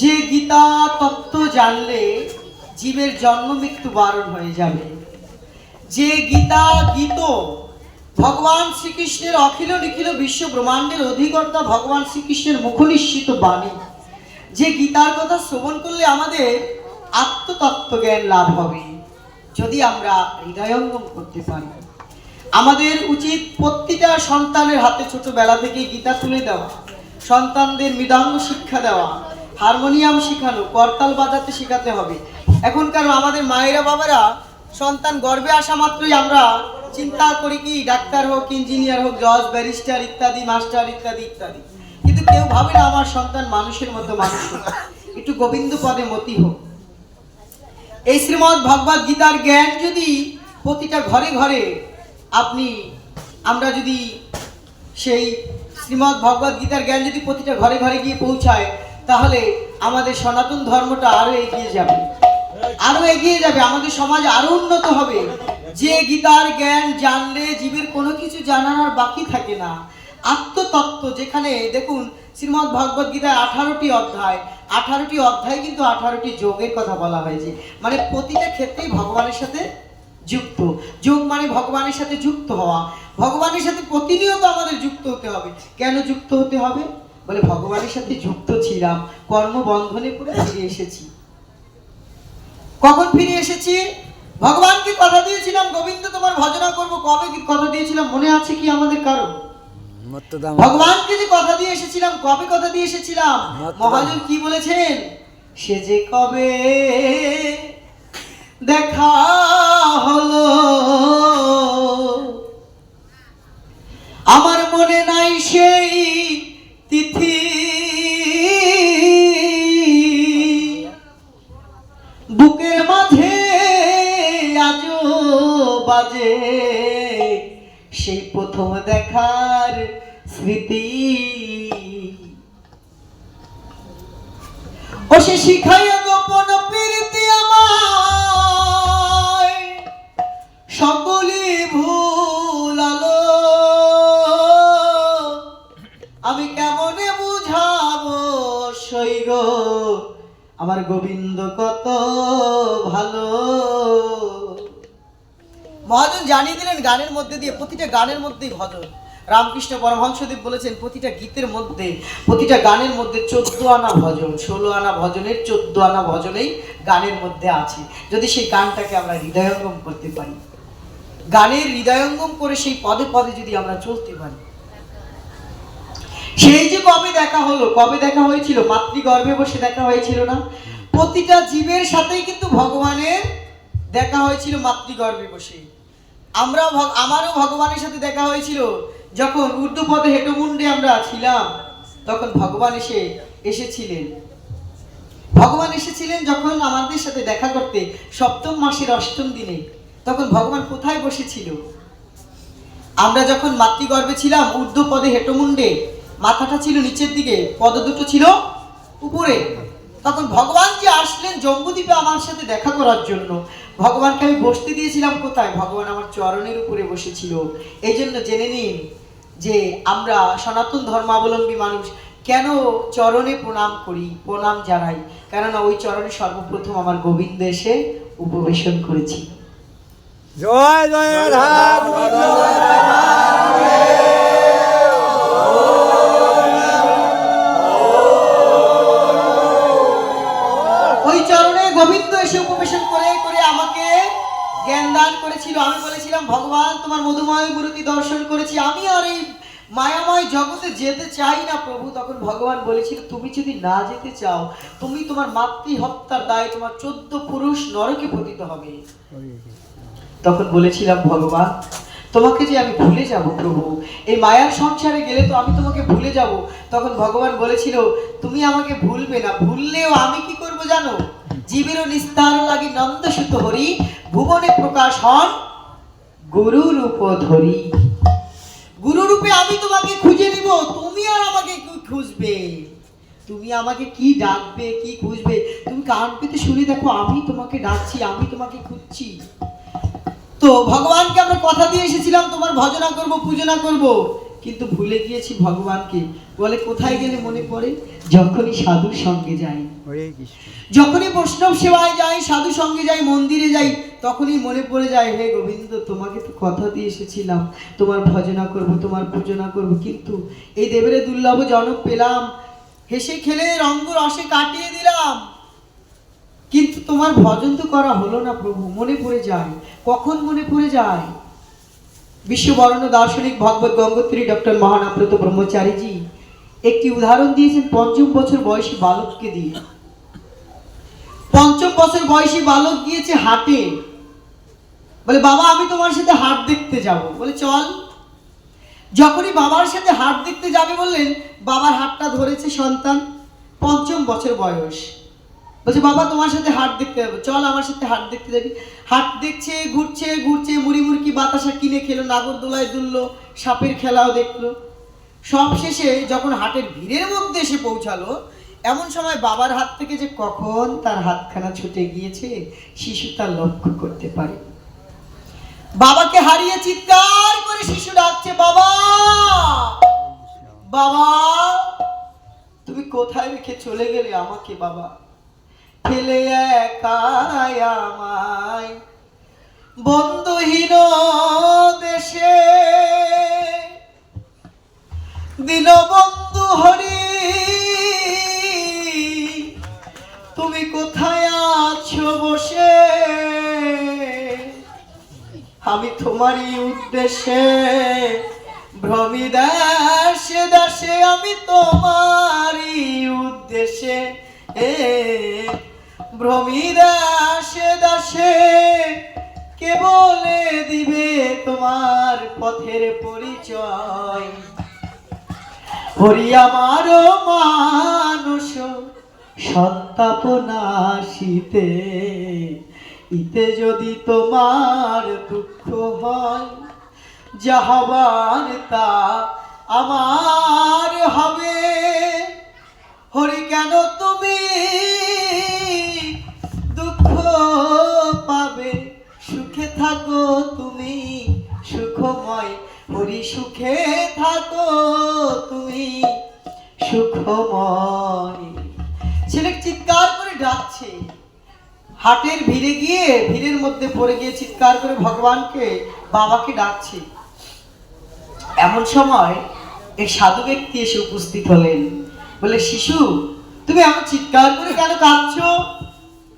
যে গীতা তত্ত্ব জানলে জীবের জন্ম মৃত্যু বারণ হয়ে যাবে। যে গীতা গীত ভগবান শ্রীকৃষ্ণের অখিল নিখিল বিশ্ব ব্রহ্মাণ্ডের অধিকর্তা ভগবান শ্রীকৃষ্ণের মুখনিশ্চিত বাণী। যে গীতার কথা শ্রবণ করলে আমাদের আত্মতত্ত্ব জ্ঞান লাভ হবে, যদি আমরা হৃদয়ঙ্গম করতে পারি। আমাদের উচিত প্রতিটা সন্তানের হাতে ছোটবেলা থেকে গীতা তুলে দেওয়া, সন্তানদের মৃদাঙ্গ শিক্ষা দেওয়া হারমোনিয়াম শেখানো, করতাল বাজাতে শেখাতে হবে। এখনকার আমাদের মায়েরা বাবারা সন্তান গর্বে আসা মাত্রই আমরা চিন্তা করি কি, ডাক্তার হোক, ইঞ্জিনিয়ার হোক, জজ, ব্যারিস্টার ইত্যাদি, মাস্টার ইত্যাদি ইত্যাদি। কিন্তু কেউ ভাবে না আমার সন্তান মানুষের মতো মানুষ একটু গোবিন্দ পদে মতি হোক। এই শ্রীমৎ ভগবদ গীতার জ্ঞান যদি প্রতিটা ঘরে ঘরে আপনি, আমরা যদি সেই শ্রীমৎ ভগবদ গীতার জ্ঞান যদি প্রতিটা ঘরে ঘরে গিয়ে পৌঁছায় তাহলে আমাদের সনাতন ধর্মটা আরও এগিয়ে যাবে। আরও এগিয়ে যাবে, আমাদের সমাজ আরও উন্নত হবে। যে গীতার জ্ঞান জানলে জীবের কোনো কিছু জানার আর বাকি থাকে না। আত্মতত্ত্ব যেখানে, দেখুন শ্রীমৎ ভগবদ গীতায় আঠারোটি অধ্যায়। আঠারোটি অধ্যায় কিন্তু আঠারোটি যোগের কথা বলা হয়েছে। মানে প্রতিটা ক্ষেত্রেই ভগবানের সাথে যুক্ত। যোগ মানে ভগবানের সাথে যুক্ত হওয়া। ভগবানের সাথে প্রতিনিয়ত আমাদের যুক্ত হতে হবে। কেন যুক্ত হতে হবে? বলে ভগবানের সাথে যুক্ত ছিলাম কর্মবন্ধনে পড়ে ফিরে এসেছি। কখন ফিরে এসেছি? ভগবানকে কথা দিয়েছিলাম? গোবিন্দ তোমার ভজনা করব কবে কি কথা দিয়েছিলাম? মনে আছে কি আমাদের কারও? মত্তদাম ভগবানকে যে কথা দিয়ে এসেছিলাম? কবে কথা দিয়ে এসেছিলাম? মহাজন কি বলেছেন? সে যে কবে গানের মধ্যেই ভজন। রামকৃষ্ণ পরমহংসদেব বলেছেন, প্রতিটা গীতের মধ্যে, প্রতিটা গানের মধ্যে চোদ্দ আনা ভজন, ষোলো আনা ভজনের, চোদ্দ আনা ভজনেই গানের মধ্যে আছে। যদি সেই গানটাকে আমরা হৃদয়ঙ্গম করতে পারি, গানের হৃদয়ঙ্গম করে সেই পদে পদে যদি আমরা চলতে পারি, সেই যে কবে দেখা হলো, কবে দেখা হয়েছিল, মাতৃগর্ভে বসে দেখা হয়েছিল না, প্রতিটা জীবের সাথেই কিন্তু ভগবানের দেখা হয়েছিল মাতৃগর্ভে বসে। আমরাও আমারও ভগবানের সাথে দেখা হয়েছিল। যখন উর্দু পদে হেঁটোমুন্ডে আমরা ছিলাম, তখন ভগবান এসে এসেছিলেন। ভগবান এসেছিলেন যখন আমাদের সাথে দেখা করতে সপ্তম মাসের অষ্টম দিনে। তখন ভগবান কোথায় বসেছিল? আমরা যখন মাতৃগর্ভে ছিলাম ঊর্ধ্ব পদে হেঁটোমুন্ডে মাথাটা ছিল নিচের দিকে, পদ দুটো ছিল উপরে। তখন ভগবান যে আসলেন, জম্বুদ্বীপে আমার সাথে দেখা করার জন্য। ভগবানকে আমি বসতে দিয়েছিলাম কোথায়? ভগবান আমার চরণের উপরে বসেছিল। এই জন্য জেনে নিন যে আমরা সনাতন ধর্মাবলম্বী মানুষ কেন চরণে প্রণাম করি প্রণাম জানাই? কেননা ওই চরণে সর্বপ্রথম আমার গোবিন্দ এসে উপবেশন করেছি জয় জয় ওই চরণে গোবিন্দ এসে উপবেশন আমাকে জ্ঞান দান করেছিল। আমি বলেছিলাম, ভগবান, তোমার মধুময় মূর্তি দর্শন করেছি। আমি আর এই মায়াময় জগতে যেতে চাই না। প্রভু তখন ভগবান বলেছিল, তুমি যদি না যেতে চাও, তুমি তোমার মাতৃ হত্যার দায় তোমার চোদ্দ পুরুষ নরকে পতিত হবে। তখন বলেছিলাম, ভগবান, তোমাকে যে আমি ভুলে যাব প্রভু, এই মায়ার সংসারে গেলে তো আমি তোমাকে ভুলে যাব। তখন ভগবান বলেছিল, তুমি আমাকে ভুলবে না। ভুললেও আমি কি করব জানো? জীবেরও নিস্তার লাগি নন্দসুত হরি, ভুবনে প্রকাশ হন গুরু রূপ ধরি। গুরু রূপে আমি তোমাকে খুঁজে নিব, তুমি আর আমাকে খুঁজবে। তুমি আমাকে কি ডাকবে, কি খুঁজবে? তুমি কান পেতে শুনে দেখো, আমি তোমাকে ডাকছি, আমি তোমাকে খুঁজছি। তো ভগবানকে আমরা কথা দিয়ে এসেছিলাম, তোমার ভজনা করব, পূজনা করব। কিন্তু ভুলে গিয়েছি ভগবানকে। বলে কোথায় গেলে মনে পড়ে? যখনই সাধুর সঙ্গে যাই। যখনই বৈষ্ণব সেবায় যাই সাধু সঙ্গে যাই মন্দিরে যাই তখনই মনে পড়ে যায় হে গোবিন্দ তোমাকে তো কথা দিয়ে এসেছিলাম। তোমার ভজনা করব তোমার পূজনা করব কিন্তু এই দেবের দুর্লভ জনক পেলাম। হেসে খেলে রঙ্গ রসে কাটিয়ে দিলাম। কিন্তু তোমার ভজন তো করা হলো না প্রভু মনে পড়ে যায়। কখন মনে পড়ে যায়? বিশ্ববরণ দার্শনিক ভগবত গঙ্গোত্রী ডক্টর মহানাব্রত ব্রহ্মচারীজি একটি উদাহরণ দিয়েছেন, পঞ্চম বছর বয়সী বালককে দিয়ে। পঞ্চম বছর বয়সী বালক গিয়েছে হাটে। বলে, বাবা, আমি তোমার সাথে হাট দেখতে যাব। বলে, চল। যখনই বাবার সাথে হাট দেখতে যাবে বললেন, বাবার হাতটা ধরেছে সন্তান, পঞ্চম বছর বয়স। বলছে, বাবা, তোমার সাথে হাট দেখতে যাব। চল আমার সাথে হাট দেখতে যাবি। হাট দেখছে, ঘুরছে ঘুরছে মুড়ি মুড়কি বাতাসা কিনে খেলো, নাগরদোলায় দুললো, সাপের খেলাও দেখল। সব শেষে যখন হাটের ভিড়ের মধ্যে এসে পৌঁছালো, এমন সময় বাবার হাত থেকে যে কখন তার হাতখানা ছুটে গিয়েছে, শিশু তার লক্ষ্য করতে পারে। বাবাকে হারিয়ে চিৎকার করে শিশু ডাকছে, বাবা! বাবা! তুমি কোথায় রেখে চলে গেলে আমাকে, বাবা? ফেলে একাই আমায়। বন্ধুহীন দেশে দিল বন্ধু হরি, তুমি কোথায় আছো বসে? আমি তোমারই উদ্দেশ্যে ভ্রমি দাসে দাসে আমি তোমারই উদ্দেশ্যে। এ ভ্রমি দাসে কে বলে দিবে তোমার পথের পরিচয়? হরি আমার মানুষ সন্তাপ নাশিতে ইতে যদি তোমার দুঃখ হয় যা হবার তা আমার হবে সুখময় ছেলে চিৎকার করে ডাকছে। হাটের ভিড়ে গিয়ে ভিড়ের মধ্যে পড়ে গিয়ে চিৎকার করে ভগবানকে, বাবাকে ডাকছে। এমন সময় এক সাধু ব্যক্তি এসে উপস্থিত হলেন। বলে, শিশু, তুমি এমন চিৎকার করে কেন কাঁদছো?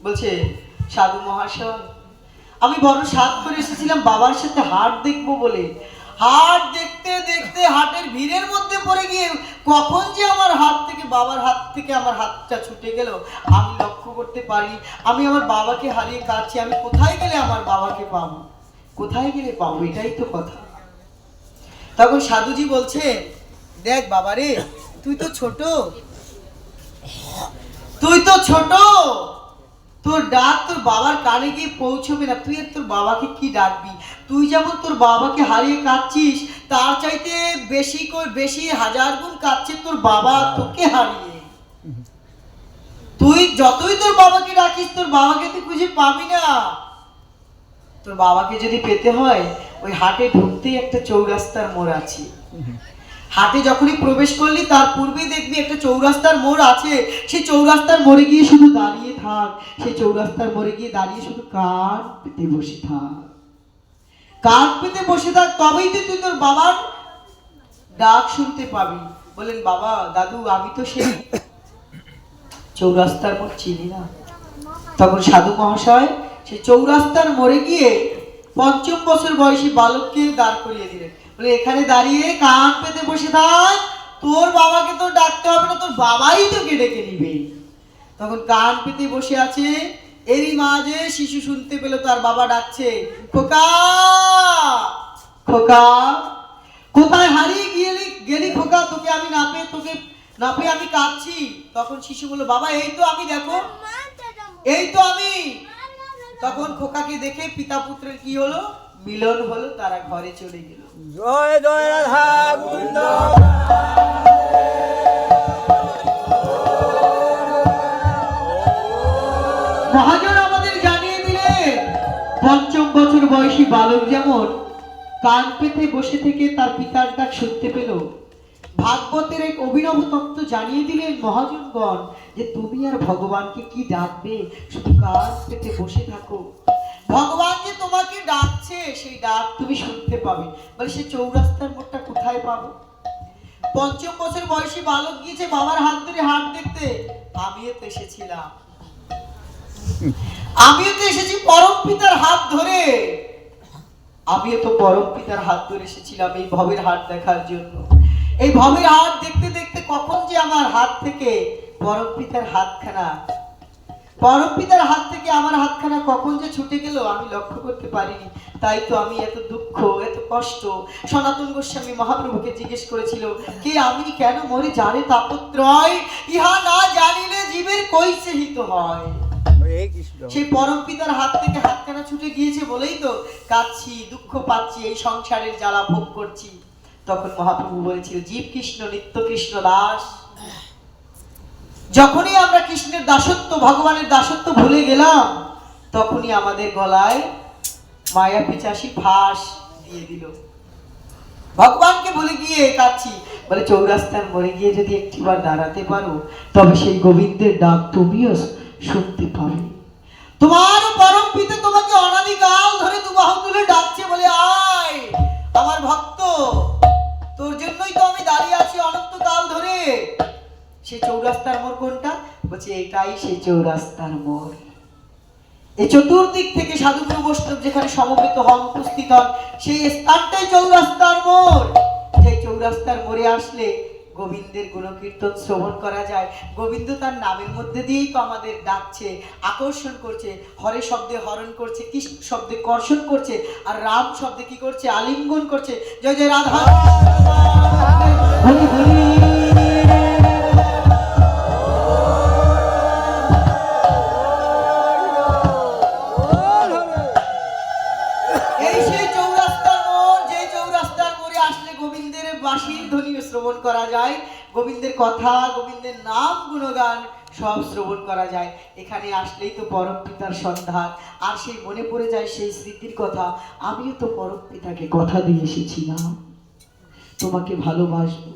বলছে, সাধু মহাশয়, আমি বড় সাত করে এসেছিলাম, বাবার সাথে হাট দেখব বলে। হাট দেখতে দেখতে হাটের ভিড়ের মধ্যে পড়ে গিয়ে কখন যে আমার হাত থেকে বাবার হাত থেকে আমার হাতটা ছুটে গেল, আমি লক্ষ্য করতে পারি, আমি আমার বাবাকে হারিয়ে কাঁদছি, আমি কোথায় গেলে আমার বাবাকে পাবো? কোথায় গেলে পাবো? এটাই তো কথা। তখন সাধুজি বলছে, দেখ বাবারে, তুই তো ছোট। তুই তো ছোট। তোর ডাক তোর বাবার কানে গিয়ে পৌঁছবে না। তুই আর তোর বাবাকে কি ডাকবি? তুই যেমন তোর বাবাকে হারিয়ে কাঁদছিস তার চাইতে বেশি করে বেশি হাজার গুণ কাঁদছে তোর বাবা তোকে হারিয়ে। তুই যতই তোর বাবাকে রাখিস তোর বাবাকে তুই খুঁজে পাবি না। তোর বাবাকে যদি পেতে হয় ওই হাটে ঢুকতেই একটা চৌরাস্তার মোড় আছে। হাটে যখনই প্রবেশ করলি তার পূর্বেই দেখবি একটা চৌরাস্তার মোড় আছে। সেই চৌরাস্তার মোড়ে গিয়ে শুধু দাঁড়িয়ে থাক। সেই চৌরাস্তার মোড়ে গিয়ে দাঁড়িয়ে শুধু কান পেতে বসে থাক। কান পেতে বসে থাক, তবেই তো তুই তোর বাবার ডাক শুনতে পাবি। বলেন, বাবা, দাদু, আমি তো সেই চৌরাস্তার মোড় চিনি না। তখন সাধু মহাশয় সেই চৌরাস্তার মোড়ে গিয়ে পঞ্চম বছর বয়সী বালককে দাঁড় করিয়ে দিলেন। বলে, এখানে দাঁড়িয়ে কান পেতে বসে থাক, তোর বাবাকে তো ডাকতে হবে না, তোর বাবাই তোকে ডেকে নিবে। তখন কান পেতে বসে আছে এরই মাঝে শিশু শুনতে পেল তার বাবা ডাকছে, খোকা! খোকা! কোথায় হারিয়ে গেলি গেলি খোকা? তোকে আমি না পেয়ে তোকে না পেয়ে আমি কাঁদছি। তখন শিশু বলল, বাবা, এই তো আমি দেখো। এই তো আমি। তখন খোকাকে দেখে পিতা পুত্রের কি হলো? মিলন হলো, তারা ঘরে চলে গেল। জয় জয় রাধা পঞ্চম বছর বয়সী বালক যেমন কান পেতে বসে থেকে তার পিতার ডাক শুনতে পেল। ভাগবতের এক অভিনব তত্ত্ব জানিয়ে দিলেন মহাজনগণ যে তুমি আর ভগবানকে কি ডাকবে? শুধু কান পেতে বসে থাকো। ভগবান যে তোমাকে ডাকছে, সেই ডাক তুমি শুনতে পাবে। বলে সে চৌরাস্তার মোড়টা কোথায় পাবো? পঞ্চম বছর বয়সী বালক গিয়েছে বাবার হাত ধরে হাট দেখতে, আমিও তো এসেছিলাম। আমিও তো এসেছি পরম পিতার হাত ধরে। আমিও তো পরম পিতার হাত ধরে এসেছিলাম এই ভবের হাট দেখার জন্য। এই ভবের হাট দেখতে দেখতে কখন যে আমার হাত থেকে পরম পিতার হাতখানা, পরম পিতার হাত থেকে আমার হাতখানা কখন যে ছুটে গেল আমি লক্ষ্য করতে পারিনি। তাই তো আমি এত দুঃখ, এত কষ্ট, সনাতন গোস্বামী মহাপ্রভুকে জিজ্ঞেস করেছিল, কে আমি কেন মরে? জানে তাপত্রয়। ইহা না জানিলে জীবের কৈসে হিত হয়। সেই পরম পিতার হাত থেকে হাতখানা ছুটে গিয়েছে বলেই তো কাঁদছি, দুঃখ পাচ্ছি, এই সংসারের জ্বালা ভোগ করছি। তখন মহাপ্রভু বলেছিল, জীব কৃষ্ণ, নিত্য কৃষ্ণ দাস। যখনই আমরা কৃষ্ণের দাসত্ব, ভগবানের দাসত্ব ভুলে গেলাম, তখনই আমাদের গলায় মায়া পিচাসী ফাঁস দিয়ে দিল। ভগবানকে বলে গিয়ে কাচ্ছি বলে চৌরাস্তার মরে গিয়ে যদি একটিবার দাঁড়াতে পারো, তবে সেই গোবিন্দের ডাক তুমিও শুনতে পাবে। তোমার পরম পিতা তোমাকে অনাদিকাল ধরে দুবাহু তুলে ডাকছে বলে, আয়, আমার ভক্ত, তোর জন্যই তো আমি দাঁড়িয়ে আছি অনন্তকাল ধরে। সেই চৌরাস্তার মোড় কোনটা? বলছে, এটাই সে চৌরাস্তার মোড়। এই চতুর্দিক থেকে সাধুগুরু বৈষ্ণব যেখানে সমবেত হন, উপস্থিত হন, সেই স্থানটাই চৌরাস্তার মোড়। যে চৌরাস্তার মোড়ে আসলে গোবিন্দের গুণকীর্তন শ্রবণ করা যায়। গোবিন্দ তার নামের মধ্যে দিয়েই তো আমাদের ডাকছে, আকর্ষণ করছে, হরে শব্দে হরণ করছে, কৃষ্ণ শব্দে কর্ষণ করছে, আর রাম শব্দে কি করছে, আলিঙ্গন করছে। জয় জয় রাধা। হরি হরি। করা যায়। গোবিন্দের কথা গোবিন্দের নাম গুণগান সব শ্রবণ করা যায়। এখানে আসলেই তো পরম পিতার সন্ধান। আর সেই মনে পড়ে যায় সেই স্মৃতির কথা আমিও তো পরম পিতাকে কথা দিয়ে এসেছিলাম। তোমাকে ভালোবাসবো।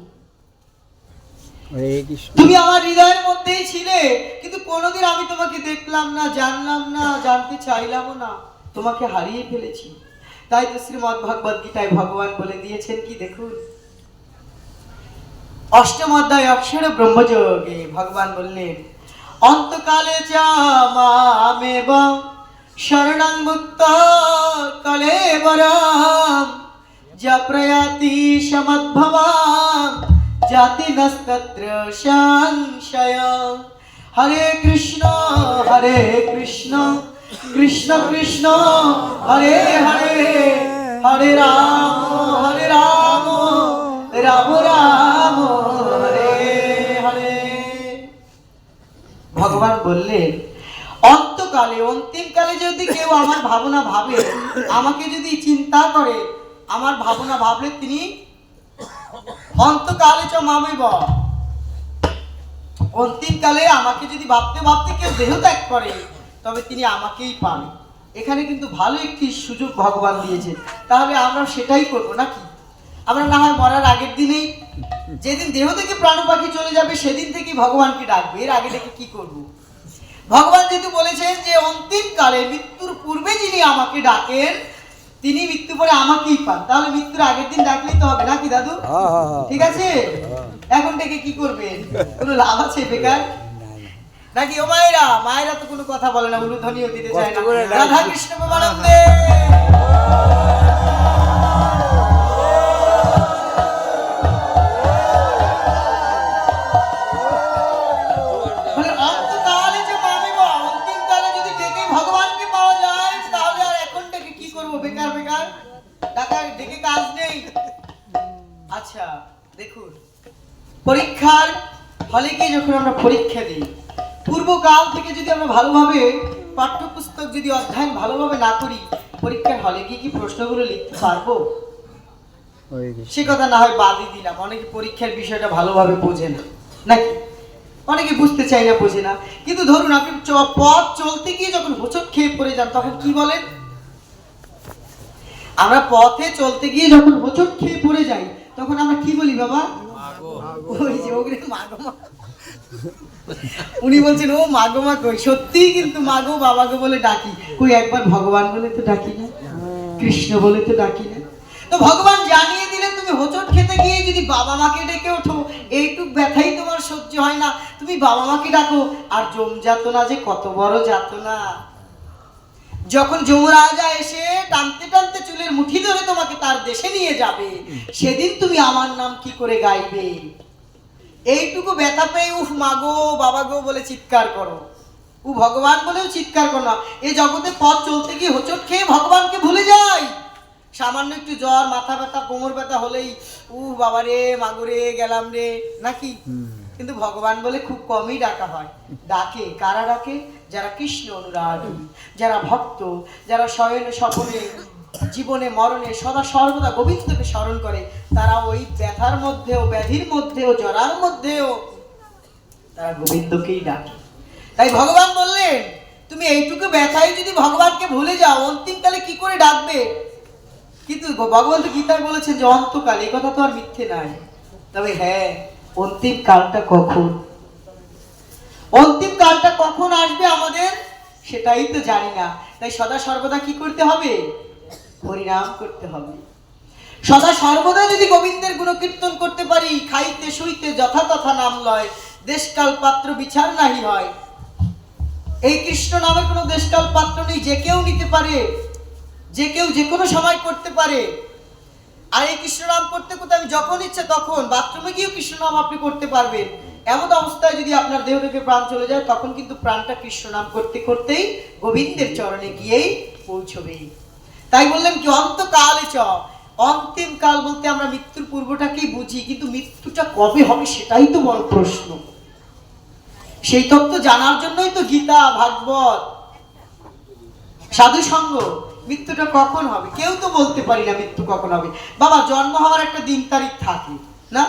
তুমি আমার হৃদয়ের মধ্যেই ছিলে কিন্তু কোনোদিন আমি তোমাকে দেখলাম না জানলাম না জানতে চাইলামও না। তোমাকে হারিয়ে ফেলেছি। তাই তো শ্রীমদ ভগবদ গীতায় ভগবান বলে দিয়েছেন কি দেখুন? অষ্টম অধ্যায় অক্ষর ব্রহ্মযোগে ভগবান বললেন, অন্তকালে যা মামেব শরণং মুক্ত যা প্রয়াতি সমদ্ভবাম, জাতি নস্তত্র সংশয় হরে কৃষ্ণ হরে কৃষ্ণ কৃষ্ণ কৃষ্ণ, হরে হরে। হরে রাম হরে রাম রাম রাম। ভগবান বললেন, অন্তকালে, অন্তিমকালে যদি কেউ আমার ভাবনা ভাবে, আমাকে যদি চিন্তা করে, আমার ভাবনা ভাবলে তিনি অন্তকালে চ মামিব অন্তিমকালে আমাকে যদি ভাবতে ভাবতে কেউ দেহ ত্যাগ করে, তবে তিনি আমাকেই পান। এখানে কিন্তু ভালো একটি সুযোগ ভগবান দিয়েছে তাহলে আমরা সেটাই করব নাকি? আমরা না হয় মরার আগের দিনেই যেদিন দেহ থেকে প্রাণ পাখি চলে যাবে সেদিন থেকে ভগবানকে ডাকবে। এর আগে থেকে কি করব? ভগবান যেহেতু বলেছেন যে অন্তিম কালে মৃত্যুর পূর্বে যিনি আমাকে ডাকেন তিনি মৃত্যু পরে আমাকেই পান। তাহলে মৃত্যুর আগের দিন ডাকলেই তো হবে নাকি দাদু? হ্যাঁ হ্যাঁ হ্যাঁ। ঠিক আছে? এখন থেকে কি করবেন? কোনো লাভ আছে বেকার? নাকি? ও মায়েরা মায়েরা তো কোনো কথা বলে না উলুধ্বনিও দিতে চায় না। রাধা কৃষ্ণ প্রেমানন্দে। আচ্ছা দেখুন। পরীক্ষার হলে গিয়ে যখন আমরা পরীক্ষা দিই পূর্বকাল থেকে যদি আমরা ভালোভাবে পাঠ্যপুস্তক যদি অধ্যয়ন ভালোভাবে না করি পরীক্ষার হলে গিয়ে কি প্রশ্নগুলো লিখতে পারব? সে কথা না হয় বাদই দিলাম। অনেকে পরীক্ষার বিষয়টা ভালোভাবে বোঝে না। নাকি? অনেকে বুঝতে চায় না বোঝে না। কিন্তু ধরুন আপনি পথ চলতে গিয়ে যখন হোঁচট খেয়ে পড়ে যান তখন কি বলেন? আমরা পথে চলতে গিয়ে যখন হোঁচট খেয়ে পড়ে যাই তখন আমরা কি বলি বাবা? ওই যে ওগুলো মাগো মা উনি বলছেন ও মাগো মা কই? সত্যিই কিন্তু মাগো বাবাগো বলে ডাকি। কই একবার ভগবান বলে তো ডাকি না? কৃষ্ণ বলে তো ডাকি না? তো ভগবান জানিয়ে দিলেন তুমি হোঁচট খেতে গিয়ে যদি বাবা মাকে ডেকে ওঠো এইটুক ব্যথাই তোমার সহ্য হয় না। তুমি বাবা মাকে ডাকো আর জম যাতনা যে কত বড় যাতনা। যখন যমরাজা এসে টানতে টানতে চুলের মুঠি ধরে তোমাকে তার দেশে নিয়ে যাবে সেদিন তুমি আমার নাম কি করে গাইবে? এইটুকু ব্যথা পেয়ে উফ মাগো বাবা গো বলে চিৎকার করো। ও ভগবান বলেও চিৎকার করো না। এ জগতে পথ চলতে গিয়ে হোঁচট খেয়ে ভগবানকে ভুলে যাই। সামান্য একটু জ্বর মাথা ব্যথা কোমর ব্যথা হলেই উ বাবা রে মাগো রে গেলাম রে নাকি? কিন্তু ভগবান বলে খুব কমই ডাকা হয়। ডাকে কারা ডাকে? যারা কৃষ্ণ অনুরাগী, যারা ভক্ত, যারা শয়নে স্বপনে জীবনে মরণে সদা সর্বদা গোবিন্দকে স্মরণ করে, তারা ওই ব্যথার মধ্যেও, ব্যাধির মধ্যেও, জরার মধ্যেও তারা গোবিন্দকেই ডাকে। তাই ভগবান বললেন, তুমি এইটুকু ব্যথায় যদি ভগবানকে ভুলে যাও, অন্তিমকালে কি করে ডাকবে? কিন্তু ভগবান তো গীতায় বলেছেন যে, অন্তকাল, এই কথা তো আর মিথ্যে নাই। তবে হ্যাঁ অন্তিম কালটা কখন? অন্তিম আসবে আমাদের? সেটাই তো জানি না। তাই সদা সর্বদা কি করতে হবে? হরিনাম করতে হবে। সদা সর্বদা যদি গোবিন্দের গুণকীর্তন করতে পারি, খাইতে, শুইতে যথা তথা নাম লয়, দেশকাল পাত্র বিচার নাহি হয়। এই কৃষ্ণ নামের কোনো দেশকাল পাত্র নেই, যে কেউ নিতে পারে, যে কেউ যে কোনো সময় করতে পারে। আর এই কৃষ্ণ নাম করতে করতে আমি যখন ইচ্ছে তখন, বাথরুমে গিয়েও কৃষ্ণ নাম আপনি করতে পারবেন। এমন অবস্থায় যদি আপনার দেহ থেকে প্রাণ চলে যায়, তখন কিন্তু প্রাণটা কৃষ্ণ নাম করতে করতেই গোবিন্দের চরণে গিয়েই পৌঁছবে। তাই বললেন কি, অন্তকালে চ। অন্তিম কাল বলতে আমরা মৃত্যুর পূর্বটাকেই বুঝি, কিন্তু মৃত্যুটা কবে হবে সেটাই তো বড় প্রশ্ন। সেই তত্ত্ব জানার জন্যই তো গীতা, ভাগবত সাধু সঙ্গ মৃত্যুটা কখন হবে? কেউ তো বলতে পারি না মৃত্যু কখন হবে। বাবা, জন্ম হওয়ার একটা দিন তারিখ থাকে, না?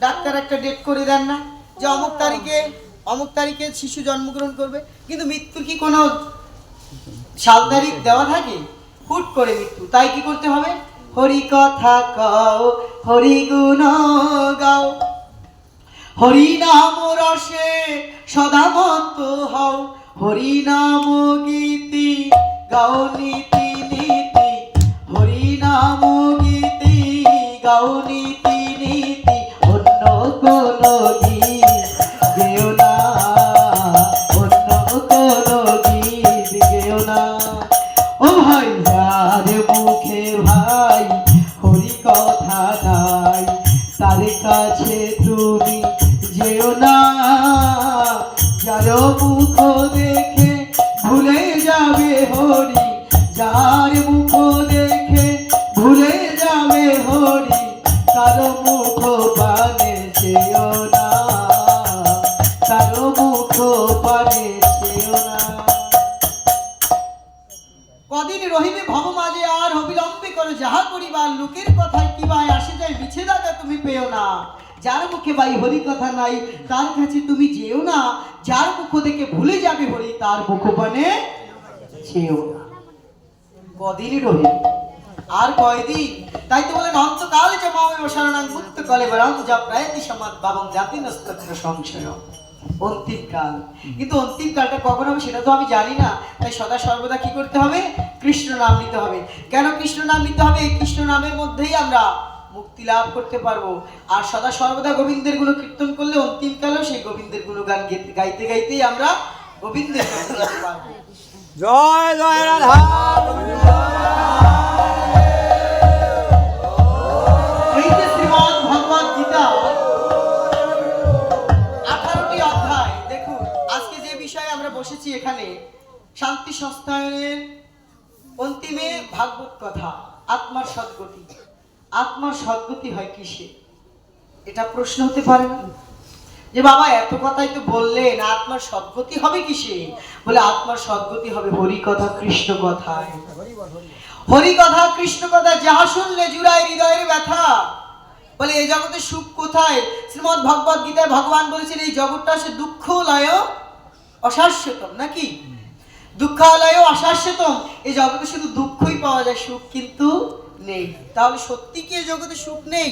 ডাক্তার একটা ডেট করে দেন না। যে অমুক তারিখে অমুক তারিখে শিশু জন্মগ্রহণ করবে। কিন্তু মৃত্যুর কি কোনো সাল তারিখ দেওয়া থাকে? হুট করে মৃত্যু। তাই কি করতে হবে? হরি কথা কও, হরি গুণ গাও। হরি নাম রসে সদা মত হও। হরি নাম গীতি গাও নীতি নীতি। হরি নাম গীতি গাও নীতি নীতি। অন্য কোন কাছে তুমি যেও না যার মুখ দেখে যার মুখে ভাই হরি কথা নাই, তার কাছে তুমি যেও না, যার মুখ থেকে ভুলে যাবে হরি, তার মুখপানে যেও না। কদিন রহিবে আর কয়দিন? তাই তো বলেন, অন্তকালে কলে যা বাবং জাতি নস্তত্র সংশয়। অন্তিম কাল। কিন্তু অন্তিম কালটা কখন হবে সেটা তো আমি জানি না। তাই সদা সর্বদা কি করতে হবে? কৃষ্ণ নাম নিতে হবে। কেন কৃষ্ণ নাম নিতে হবে? এই কৃষ্ণ নামের মধ্যেই আমরা মুক্তি লাভ করতে পারব। আর সদা সর্বদা গোবিন্দের গুণ কীর্তন করলে অন্তিম কালেও সেই গোবিন্দের গুণগান গেতে- গাইতে গাইতেই আমরা গোবিন্দের পারব। জয় জয় রাধা। এই যে শ্রীমদ ভগবত গীতা। আঠারোটি অধ্যায়। দেখুন আজকে যে বিষয়ে আমরা বসেছি এখানে শান্তি সংস্থানের অন্তিমে ভাগবত কথা আত্মার সদ্গতি। আত্মার সদ্গতি হয় কিসে? এটা প্রশ্ন হতে পারে না। যে বাবা, এত কথাই তো বললেন, আত্মার সদ্গতি হবে কিসে? বলে, আত্মার সদ্গতি হবে হরি কথা কৃষ্ণ কথায়। হরি কথা কৃষ্ণ কথা যাহা শুনলে জুড়ায় হৃদয়ের ব্যথা। বলে এই জগতে সুখ কোথায়? শ্রীমদ ভগবত গীতায় ভগবান বলেছেন, এই জগৎটা সে দুঃখ লয় অশাশ্বতম, নাকি? দুঃখালয় অশাশ্বতম। এই জগতে শুধু দুঃখই পাওয়া যায় সুখ কিন্তু নেই। তাহলে সত্যি কি এই জগতে সুখ নেই?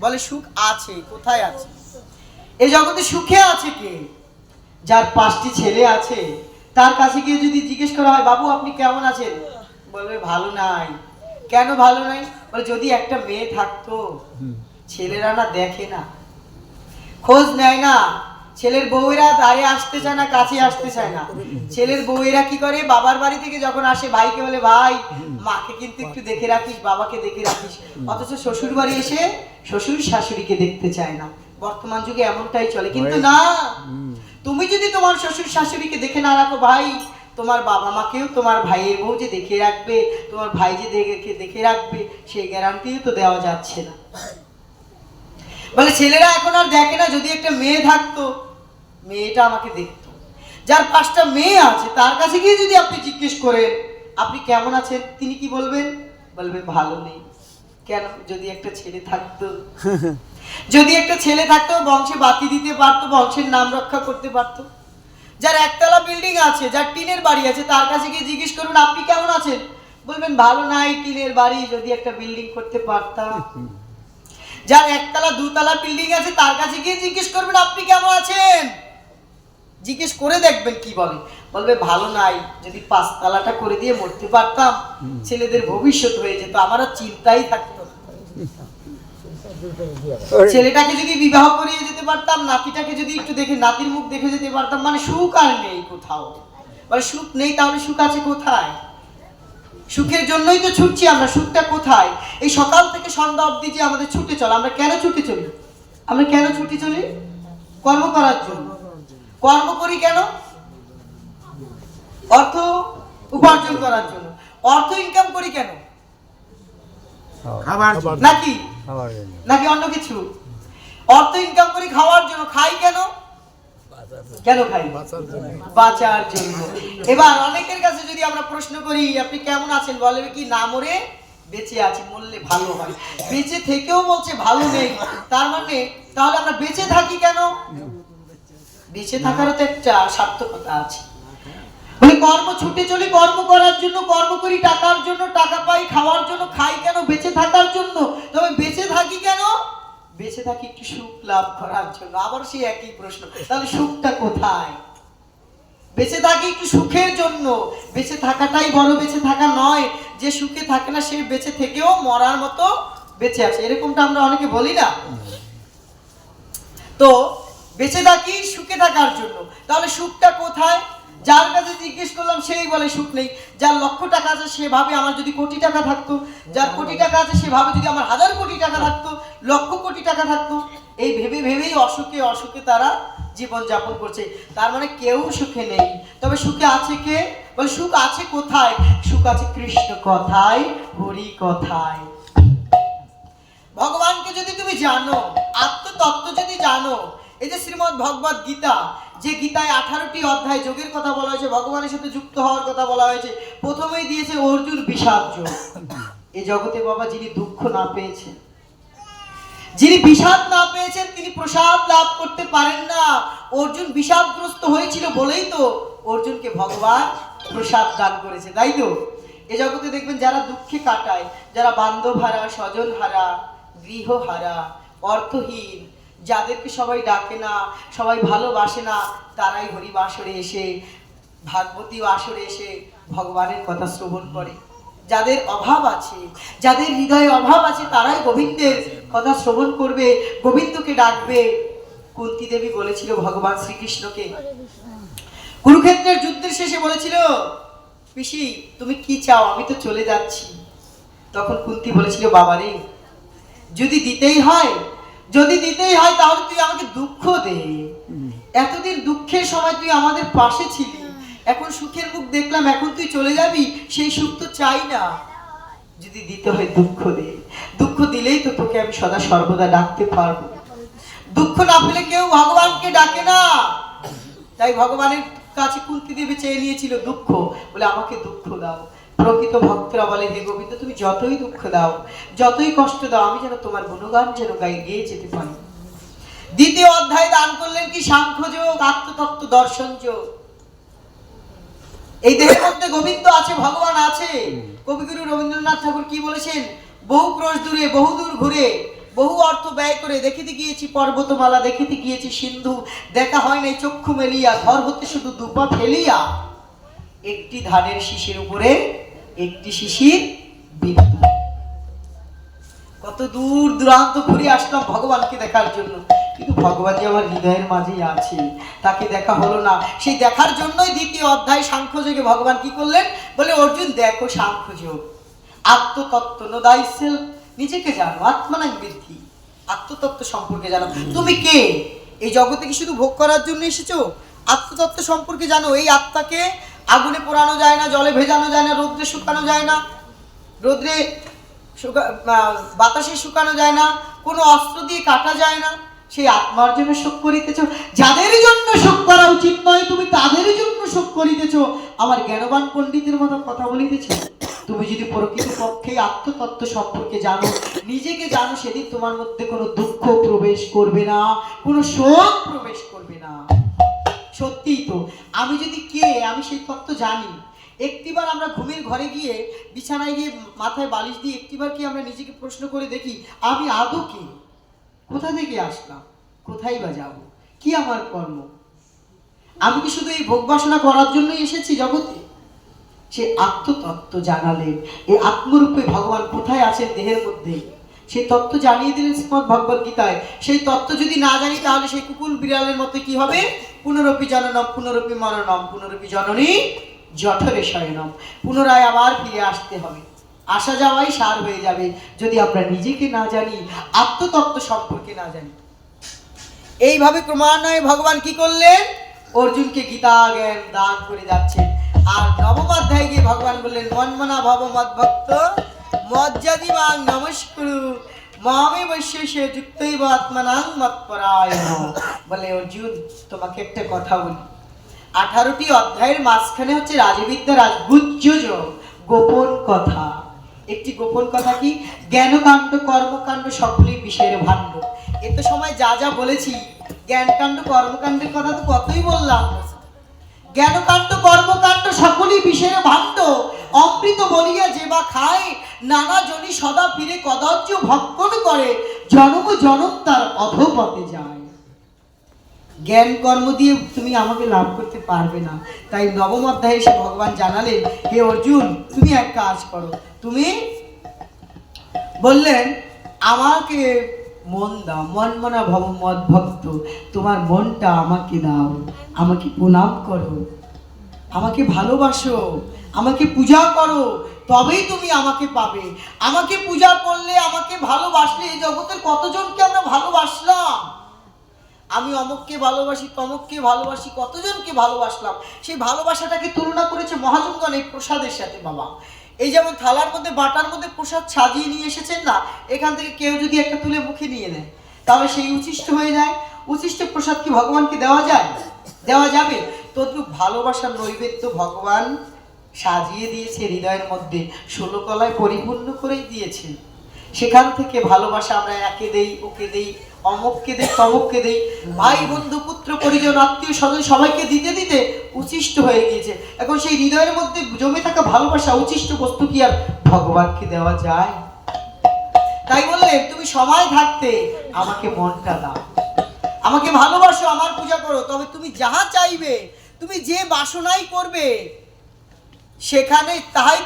বলে সুখ আছে কোথায় আছে? এই জগতে সুখে আছে কে? যার পাঁচটি ছেলে আছে। তার কাছে গিয়ে যদি জিজ্ঞেস করা হয় বাবু আপনি কেমন আছেন? বলবে ভালো নাই। কেন ভালো নাই? বলে যদি একটা মেয়ে থাকতো ছেলেরা না দেখে না। খোঁজ নেয় না। ছেলের বউয়েরা দাঁড়ে আসতে চায় না কাছে আসতে চায় না। ছেলের বউয়েরা কি করে? বাবার বাড়ি থেকে যখন আসে ভাইকে বলে ভাই মাকে কিন্তু একটু দেখে রাখিস বাবাকে দেখে রাখিস। অথচ শ্বশুর বাড়ি এসে শ্বশুর শাশুড়িকে দেখতে চায় না। বর্তমান যুগে এমনটাই চলে। কিন্তু না তুমি যদি তোমার শ্বশুর শাশুড়িকে দেখে না রাখো ভাই তোমার বাবা মাকেও তোমার ভাইয়ের বউ যে দেখে রাখবে তোমার ভাই যে দেখে দেখে রাখবে সেই গ্যারান্টিও তো দেওয়া যাচ্ছে না। বলে ছেলেরা এখন আর দেখে না যদি একটা মেয়ে থাকতো মেয়েটা আমাকে দেখতো। যার পাঁচটা মেয়ে আছে তার কাছে গিয়ে যদি আপনি জিজ্ঞেস করেন আপনি কেমন আছেন? তিনি কি বলবেন? বলবেন ভালো নেই। কেন? যদি একটা ছেলে থাকতো। যদি একটা ছেলে থাকতো বংশে বাতি দিতে পারতো বংশের নাম রক্ষা করতে পারতো। যার একতলা বিল্ডিং আছে যার টিনের বাড়ি আছে তার কাছে গিয়ে জিজ্ঞেস করুন আপনি কেমন আছেন? বলবেন ভালো নাই টিনের বাড়ি যদি একটা বিল্ডিং করতে পারতাম। যার একতলা দুতলা বিল্ডিং আছে তার কাছে গিয়ে জিজ্ঞেস করবেন আপনি কেমন আছেন? জিজ্ঞেস করে দেখবেন কি বলে। বলবে ভালো নাই। যদি পাঁচতলাটা করে দিয়ে মরতে পারতাম ছেলেদের ভবিষ্যৎ হয়ে যেত। আমার আর চিন্তাই থাকতো ছেলেটাকে যদি বিবাহ করিয়ে যেতে পারতাম নাতিটাকে যদি একটু দেখে নাতির মুখ দেখে যেতে পারতাম মানে সুখ আর নেই কোথাও। মানে সুখ নেই তাহলে সুখ আছে কোথায়? সুখের জন্যই তো ছুটছি আমরা সুখটা কোথায়? এই সকাল থেকে সন্ধ্যা অবধি যে আমাদের ছুটে চলে আমরা কেন ছুটে চলি? আমরা কেন ছুটে চলি? কর্ম করার জন্য। কর্ম করি কেন? অর্থ উপার্জন করার জন্য। অর্থ ইনকাম করি কেন? খাবার। নাকি? নাকি অন্য কিছু? অর্থ ইনকাম করি খাওয়ার জন্য। খাই কেন? কেন খাই? বাঁচার জন্য। এবার অনেকের কাছে যদি আমরা প্রশ্ন করি আপনি কেমন আছেন? বলবে কি না মরে বেঁচে আছি? মরলে ভালো হয়। বেঁচে থেকেও বলছে ভালো নেই। তার মানে তাহলে আমরা বেঁচে থাকি কেন? বেঁচে থাকারও তো একটা সার্থকতা আছে। মানে কর্ম ছুটে চলি কর্ম করার জন্য কর্ম করি টাকার জন্য টাকা পাই খাওয়ার জন্য খাই কেন? বেঁচে থাকার জন্য। তবে বেঁচে থাকি কেন? বেঁচে থাকি একটু সুখ লাভ করার জন্য? আবার সেই একই প্রশ্ন। তাহলে সুখটা কোথায়? বেঁচে থাকি একটু সুখের জন্য। বেঁচে থাকাটাই বড় বেঁচে থাকা নয়। যে সুখে থাকে না, সে বেঁচে থেকেও মরার মতো বেঁচে আছে। এরকমটা আমরা অনেকে বলি না? তো বেঁচে থাকি সুখে থাকার জন্য। তাহলে সুখটা কোথায়? যার কাছে জিজ্ঞেস করলাম, সেই বলে, সুখ নেই। যার লক্ষ টাকা আছে সে ভাবে আমার যদি কোটি টাকা থাকতো। যার কোটি টাকা আছে সে ভাবে যদি আমার হাজার কোটি টাকা থাকতো, লক্ষ কোটি টাকা থাকতো। এই ভেবে ভেবেই অসুখে অসুখে তারা জীবন যাপন করছে। তার মানে কেউ সুখে নেই। তবে সুখে আছে কে? বলে, সুখ আছে কোথায়? সুখ আছে কৃষ্ণ কথায়, হরি কথায়। ভগবানকে যদি তুমি জানো, আত্মতত্ত্ব যদি জানো এই যে শ্রীমদ্ ভগবত গীতা, যে গীতায় আঠারোটি অধ্যায় যোগের কথা বলা হয়েছে, ভগবানের সাথে যুক্ত হওয়ার কথা বলা হয়েছে, প্রথমেই দিয়েছে অর্জুন বিষাদ যোগ। এই জগতে বাবা যিনি দুঃখ না পেয়েছেন, যিনি বিষাদ না পেয়েছেন, তিনি প্রসাদ লাভ করতে পারেন না। অর্জুন বিষাদগ্রস্ত হয়েছিল বলেই তো অর্জুনকে ভগবান প্রসাদ দান করেছে, তাই তো? এ জগতে দেখবেন যারা দুঃখে কাটায়, যারা বান্ধব হারা, স্বজন হারা, গৃহ হারা, অর্থহীন যাদেরকে সবাই ডাকে না, সবাই ভালোবাসে না, তারাই হরিবাসরে এসে ভাগবতী আসরে এসে ভগবানের কথা শ্রবণ করে। যাদের অভাব আছে, যাদের হৃদয়ে অভাব আছে, তারাই গোবিন্দের কথা শ্রবণ করবে, গোবিন্দকে ডাকবে। কুন্তি দেবী বলেছিল ভগবান শ্রীকৃষ্ণকে। কুরুক্ষেত্রের যুদ্ধের শেষে বলেছিল, পিসি, তুমি কি চাও? আমি তো চলে যাচ্ছি। তখন কুন্তি বলেছিল, বাবারে, যদি দিতেই হয় যদি দিতেই হয় তাহলে তুই আমাকে দুঃখ দে। এতদিন দুঃখের সময় তুই আমাদের পাশে ছিলি। এখন সুখের মুখ দেখলাম এখন তুই চলে যাবি সেই সুখ তো চাই না। যদি দিতে হয় দুঃখ দে। দুঃখ দিলেই তো তোকে আমি সদা সর্বদা ডাকতে পারব। দুঃখ না পেলে কেউ ভগবানকে ডাকে না। তাই ভগবানের কাছে কুন্তি দেবী চেয়ে নিয়েছিল দুঃখ। বলে আমাকে দুঃখ দাও। প্রকৃত ভক্তরা বলে হে গোবিন্দ, তুমি যতই দুঃখ দাও, যতই কষ্ট দাও, আমি যেন তোমার গুণগান যেন গাই গিয়ে যেতে পারি। দ্বিতীয় অধ্যায় দান করলেন কি? সাংখ্য যোগ, আত্মতত্ত্ব, দর্শন যোগ। এই দেহের মধ্যে গোবিন্দ আছে, ভগবান আছে। কবিগুরু রবীন্দ্রনাথ ঠাকুর কি বলেছেন? বহু ক্রোশ দূরে, বহু দূর ঘুরে, বহু অর্থ ব্যয় করে দেখিতে গিয়েছি পর্বতমালা, দেখিতে গিয়েছি সিন্ধু, দেখা হয় নাই চক্ষু মেলিয়া, ঘর হতে শুধু দুপা ফেলিয়া, একটি ধানের শীষের উপরে একটি শিশির বিন্দু কত দূর দূরান্ত ঘুরে আসলাম ভগবানকে দেখার জন্য। কিন্তু ভগবান যে আমার হৃদয়ের মাঝেই আছে, তাকে দেখা হলো না। সেই দেখার জন্যই দ্বিতীয় অধ্যায় সাংখ্যযোগে ভগবান কি করলেন? বলে, অর্জুন, দেখো সাংখ্যযোগ। আত্মতত্ত্ব নো দাই সেলফ নিজেকে জানো আত্মানাং বৃদ্ধি। আত্মতত্ত্ব সম্পর্কে জানো। তুমি কে? এই জগতে কি শুধু ভোগ করার জন্য এসেছ? আত্মতত্ত্ব সম্পর্কে জানো, এই আত্মাকে আগুনে পোড়ানো যায় না, জলে ভেজানো যায় না, রৌদ্রে শুকানো যায় না, রোদ্রে বাতাসে শুকানো যায় না, কোনো অস্ত্র দিয়ে কাটা যায় না। সেই আত্মার জন্য শোক করিতেছ, যাদের জন্য শোক করা উচিত নয়, তুমি তাদের জন্য শোক করিতেছ। আমার জ্ঞানবান পণ্ডিতের মতো কথা বলিতেছ, তুমি যদি প্রকৃত পক্ষে আত্মতত্ত্ব সম্পর্কে জানো, নিজেকে জানো, সেদিন তোমার মধ্যে কোনো দুঃখ প্রবেশ করবে না, কোনো শোক প্রবেশ করবে না। সত্যিই তো। আমি যদি কে, আমি সেই তত্ত্ব জানি। একটিবার আমরা ঘুমের ঘরে গিয়ে, বিছানায় গিয়ে মাথায় বালিশ দিয়ে একটিবার কি আমরা নিজেকে প্রশ্ন করে দেখি, আমি আদৌ কে? কোথা থেকে আসলাম? কোথায় বা যাব? কি আমার কর্ম? আমি কি শুধু এই ভোগ বাসনা করার জন্যই এসেছি জগতে? সে আত্মতত্ত্ব জানালেন। এই আত্মরূপে ভগবান কোথায় আছেন দেহের মধ্যে? সেই তত্ত্ব জানিয়ে দিলেন শ্রীমদ ভগবদ গীতায়। সেই তত্ত্ব যদি না জানি, তাহলে সেই কুকুর বিড়ালের মতো কি হবে? পুনরপি জননম, পুনরপি মরণম, পুনরপি জননী জঠরে শয়নম পুনরায় আবার ফিরে আসতে হবে। আসা যাওয়াই সার হয়ে যাবে। যদি আমরা নিজেকে না জানি, আত্মতত্ত্ব সম্পর্কে না জানি। এইভাবে ক্রমান্বয়ে ভগবান কি করলেন? অর্জুনকে গীতা জ্ঞান দান করে যাচ্ছেন। আর নবম অধ্যায়ে গিয়ে ভগবান বললেন, মনমনা ভব মদ্ভক্ত মজ্জাদি মাং নমস্কুরু। মামে বৈশ্যে আত্মনাং মৎপরায়ণ। বলে অর্জুন, তোমাকে একটা কথা বলি। আঠারোটি অধ্যায়ের মাঝখানে হচ্ছে রাজবিদ্যা গোপন কথা। একটি গোপন কথা কি? জ্ঞানকাণ্ড, কর্মকাণ্ড সকলেই বিষয়ের ভাণ্ড এত সময় যা যা বলেছি, জ্ঞানকাণ্ড, কর্মকাণ্ডের কথা তো কতই বললাম। জ্ঞানকাণ্ড কর্মকাণ্ড সকলই বিষয়ের ভাণ্ড অমৃত বলিয়া যে বা খায়, নানা জনি সদা ফিরে কদর্য ভক্ষণ করে। জনম জনম তার অধপথে যায়। জ্ঞান কর্ম দিয়ে তুমি আমাকে লাভ করতে পারবে না। তাই নবম অধ্যায়ে এসে ভগবান জানালেন, হে অর্জুন, তুমি এক কাজ করো। তুমি বললেন, আমাকে মন দাও মন মনা ভব, মদ ভক্ত, তোমার মনটা আমাকে দাও, আমাকে প্রণাম করো, আমাকে ভালোবাসো, আমাকে পূজা করো, তবেই তুমি আমাকে পাবে। আমাকে পূজা করলে, আমাকে ভালোবাসলে এই জগতের কতজনকে আমরা ভালোবাসলাম? আমি অমুককে ভালোবাসি, তমককে ভালোবাসি, কতজনকে ভালোবাসলাম? সেই ভালোবাসাটাকে তুলনা করেছে মহাজনগণ এই প্রসাদের সাথে, বাবা। এই যেমন থালার মধ্যে, বাটার মধ্যে প্রসাদ সাজিয়ে নিয়ে এসেছেন না, এখান থেকে কেউ যদি একটা তুলে মুখে নিয়ে নেয়, তাহলে সেই উচিষ্ট হয়ে যায়। উচিষ্ট প্রসাদ কি ভগবানকে দেওয়া যায়? দেওয়া যাবে। তদ্রুপ ভালোবাসার নৈবেদ্য ভগবান সাজিয়ে দিয়েছে হৃদয়ের মধ্যে ষোলো কলায় পরিপূর্ণ করেই দিয়েছে। সেখান থেকে ভালোবাসা আমরা একে দেই, ওকে দেই অমককে দেই, তমককে দেই। ভাই, বন্ধু, পুত্র, পরিজন, আত্মীয় স্বজন সবাইকে দিতে দিতে উচিষ্ট হয়ে গিয়েছে। এখন সেই হৃদয়ের মধ্যে জমে থাকা ভালোবাসা উচিষ্ট বস্তু কি আর ভগবানকে দেওয়া যায়? তাই বললে, তুমি সময় থাকতে আমাকে মনটা দাও। আমাকে ভালোবাসো, আমার পূজা করো, তবে তুমি যাহা চাইবে, তুমি যে বাসনাই করবে, সেখানে তাহাই